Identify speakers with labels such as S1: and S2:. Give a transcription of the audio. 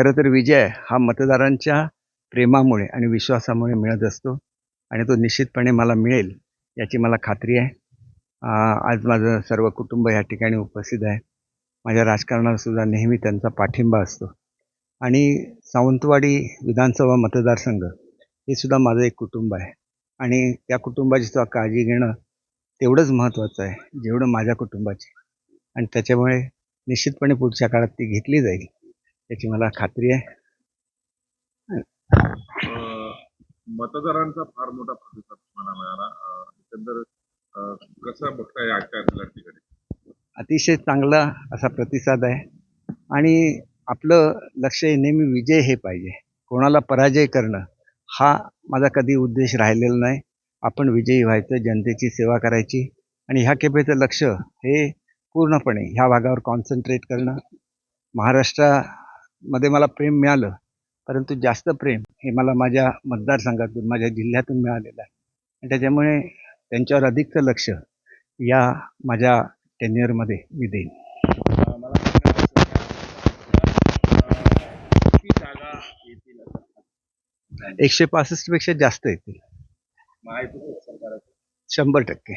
S1: खरं तर विजय हा मतदारांच्या प्रेमामुळे आणि विश्वासामुळे मिळत असतो आणि तो निश्चितपणे मला मिळेल याची मला खात्री आहे. आज माझं सर्व कुटुंब या ठिकाणी उपस्थित आहे. माझ्या राजकारणाला सुद्धा नेहमी त्यांचा पाठिंबा असतो. आणि सावंतवाडी विधानसभा मतदारसंघ हे सुद्धा माझं एक कुटुंब आहे. आणि त्या कुटुंबाची सुद्धा काळजी घेणं तेवढंच महत्त्वाचं आहे जेवढं माझ्या कुटुंबाची. आणि त्याच्यामुळे निश्चितपणे पुढच्या काळात ती घेतली जाईल. याची मला खात्री आहे.
S2: मतदारांचा फार मोठा प्रतिसाद तुम्हाला मिळाला. एकंदर कसं बघताय आजच्या ठिकाणी?
S1: अतिशय चांगला असा प्रतिसाद आहे. आणि आपलं लक्ष नेहमी विजय हे पाहिजे. कोणाला पराजय करणं हा माझा कधी उद्देश राहिलेला नाही. आपण विजयी व्हायचं जनतेची सेवा करायची आणि ह्या खेपेचं लक्ष हे पूर्णपणे ह्या भागावर कॉन्सन्ट्रेट करणं. मध्ये मला प्रेम मिळालं. परंतु जास्त प्रेम हे मला माझ्या मतदारसंघातून माझ्या जिल्ह्यातून मिळालेलं आहे. आणि त्याच्यामुळे त्यांच्यावर अधिकचं लक्ष या माझ्या टेन्युअरमध्ये मी देईन. एकशे पासष्टपेक्षा जास्त येतील. शंभर टक्के.